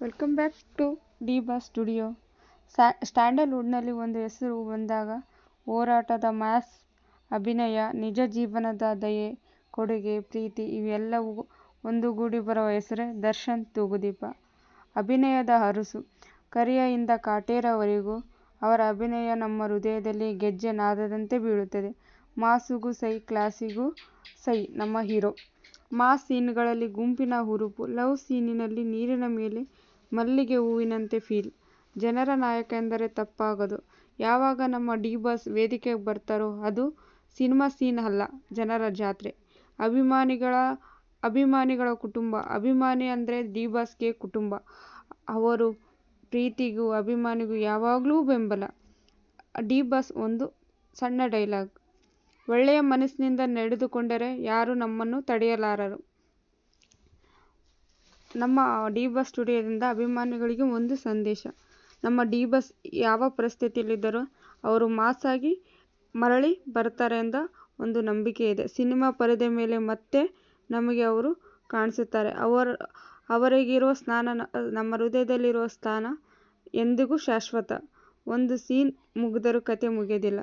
Welcome back to the ಬಾ studio ಸ್ಯಾ ಸ್ಟ್ಯಾಂಡಲ್ವುಡ್ನಲ್ಲಿ ಒಂದು ಹೆಸರು ಬಂದಾಗ ಹೋರಾಟದ ಮಾಸ್, ಅಭಿನಯ, ನಿಜ ಜೀವನದ ದಯೆ, ಕೊಡುಗೆ, ಪ್ರೀತಿ ಇವೆಲ್ಲವೂ ಒಂದುಗೂಡಿ ಬರುವ ಹೆಸರೇ ದರ್ಶನ್ ತೂಗುದೀಪ. ಅಭಿನಯದ ಅರಸು. ಕರಿಯಿಂದ ಕಾಟೇರವರೆಗೂ ಅವರ ಅಭಿನಯ ನಮ್ಮ ಹೃದಯದಲ್ಲಿ ಗೆಜ್ಜೆ ನಾದದಂತೆ ಬೀಳುತ್ತದೆ. ಮಾಸುಗೂ ಸೈ, ಕ್ಲಾಸಿಗೂ ಸೈ, ನಮ್ಮ ಹೀರೋ. ಮಾಸ್ ಸೀನ್ಗಳಲ್ಲಿ ಗುಂಪಿನ ಹುರುಪು, ಲವ್ ಸೀನಿನಲ್ಲಿ ನೀರಿನ ಮೇಲೆ ಮಲ್ಲಿಗೆ ಹೂವಿನಂತೆ ಫೀಲ್. ಜನರ ನಾಯಕ ಎಂದರೆ ತಪ್ಪಾಗದು. ಯಾವಾಗ ನಮ್ಮ ಡಿ ಬಾಸ್ ವೇದಿಕೆಗೆ ಬರ್ತಾರೋ ಅದು ಸಿನಿಮಾ ಸೀನ್ ಅಲ್ಲ, ಜನರ ಜಾತ್ರೆ. ಅಭಿಮಾನಿಗಳ ಅಭಿಮಾನಿಗಳ ಕುಟುಂಬ. ಅಭಿಮಾನಿ ಅಂದ್ರೆ ಡಿ ಬಾಸ್ಗೆ ಕುಟುಂಬ. ಅವರು ಪ್ರೀತಿಗೂ, ಅಭಿಮಾನಿಗೂ ಯಾವಾಗಲೂ ಬೆಂಬಲ. ಡಿ ಬಾಸ್ ಒಂದು ಸಣ್ಣ ಡೈಲಾಗ್. ಒಳ್ಳೆಯ ಮನಸ್ಸಿನಿಂದ ನಡೆದುಕೊಂಡರೆ ಯಾರು ನಮ್ಮನ್ನು ತಡೆಯಲಾರರು. ನಮ್ಮ ಡಿ ಬಸ್ ಸ್ಟುಡಿಯೋದಿಂದ ಅಭಿಮಾನಿಗಳಿಗೆ ಒಂದು ಸಂದೇಶ. ನಮ್ಮ ಡಿ ಬಸ್ ಯಾವ ಪರಿಸ್ಥಿತಿಯಲ್ಲಿದ್ದರೂ ಅವರು ಮಾಸಾಗಿ ಮರಳಿ ಬರ್ತಾರೆ ಎಂದ ಒಂದು ನಂಬಿಕೆ ಇದೆ. ಸಿನಿಮಾ ಪರದೆ ಮೇಲೆ ಮತ್ತೆ ನಮಗೆ ಅವರು ಕಾಣಿಸುತ್ತಾರೆ. ಅವರ, ಅವರಿಗಿರುವ ಸ್ಥಾನ ನಮ್ಮ ಹೃದಯದಲ್ಲಿರುವ ಸ್ಥಾನ ಎಂದಿಗೂ ಶಾಶ್ವತ. ಒಂದು ಸೀನ್ ಮುಗಿದರೂ ಕತೆ ಮುಗಿಯೋದಿಲ್ಲ